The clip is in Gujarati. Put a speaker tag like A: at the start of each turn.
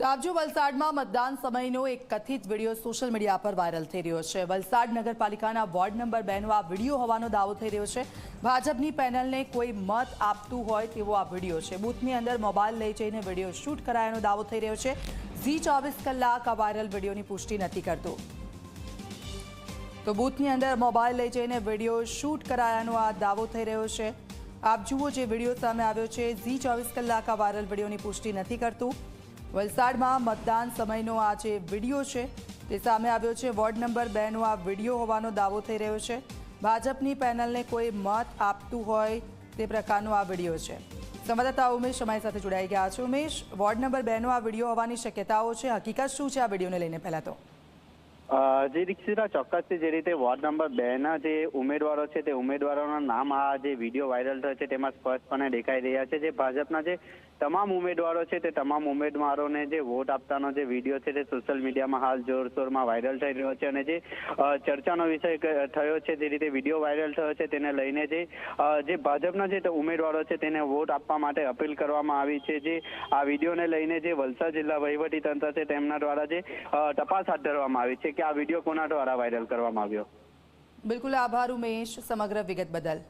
A: તો આપજો વલસાડમાં મતદાન સમયનો એક કથિત વીડિયો સોશિયલ મીડિયા પર વાયરલ થઈ રહ્યો છે. વલસાડ નગરપાલિકાના વોર્ડ નંબર બેનો આ વીડિયો હોવાનો દાવો થઈ રહ્યો છે. ભાજપની પેનલને કોઈ મત આપતું હોય તેવો આ વીડિયો છે. બૂથની અંદર મોબાઈલ લઈ જઈને વીડિયો શૂટ કરાયાનો દાવો થઈ રહ્યો છે. ઝી ચોવીસ કલાક આ વાયરલ વિડીયોની પુષ્ટિ નથી કરતું. તો બૂથની અંદર મોબાઈલ લઈ જઈને વીડિયો શૂટ કરાયાનો આ દાવો થઈ રહ્યો છે. આપ જુઓ જે વીડિયો સામે આવ્યો છે. ઝી ચોવીસ કલાક આ વાયરલ વિડીયોની પુષ્ટિ નથી કરતું. વલસાડમાં મતદાન સમયનો આ જે વીડિયો છે તે સામે આવ્યો છે. વોર્ડ નંબર બેનો આ વીડિયો હોવાનો દાવો થઈ રહ્યો છે. ભાજપની પેનલને કોઈ મત આપતું હોય તે પ્રકારનો આ વીડિયો છે. સંવાદદાતા ઉમેશ અમારી સાથે જોડાઈ ગયા છે. ઉમેશ, વોર્ડ નંબર બેનો આ વીડિયો હોવાની શક્યતાઓ છે. હકીકત શું છે આ વિડીયોને લઈને પહેલાં તો?
B: જે દીક્ષિતા ચોક્કસથી જે રીતે વોર્ડ નંબર બે ના જે ઉમેદવારો છે, તે ઉમેદવારોના નામ આ જે વીડિયો વાયરલ થયો છે, તેમાં સ્પષ્ટપણે દેખાઈ રહ્યા છે. જે ભાજપના જે તમામ ઉમેદવારો છે, તે તમામ ઉમેદવારોને જે વોટ આપતાનો જે વીડિયો છે, તે સોશિયલ મીડિયામાં હાલ જોરશોરમાં વાયરલ થઈ રહ્યો છે અને જે ચર્ચાનો વિષય થયો છે, જે રીતે વીડિયો વાયરલ થયો છે, તેને લઈને જે જે ભાજપના જે ઉમેદવારો છે, તેને વોટ આપવા માટે અપીલ કરવામાં આવી છે. જે આ વિડીયોને લઈને જે વલસાડ જિલ્લા વહીવટી તંત્ર છે, તેમના દ્વારા જે તપાસ હાથ ધરવામાં આવી છે કે આ વીડિયો કોના દ્વારા વાયરલ કરવામાં આવ્યો?
A: બિલકુલ આભાર ઉમેશ. સમગ્ર વિગત બદલ.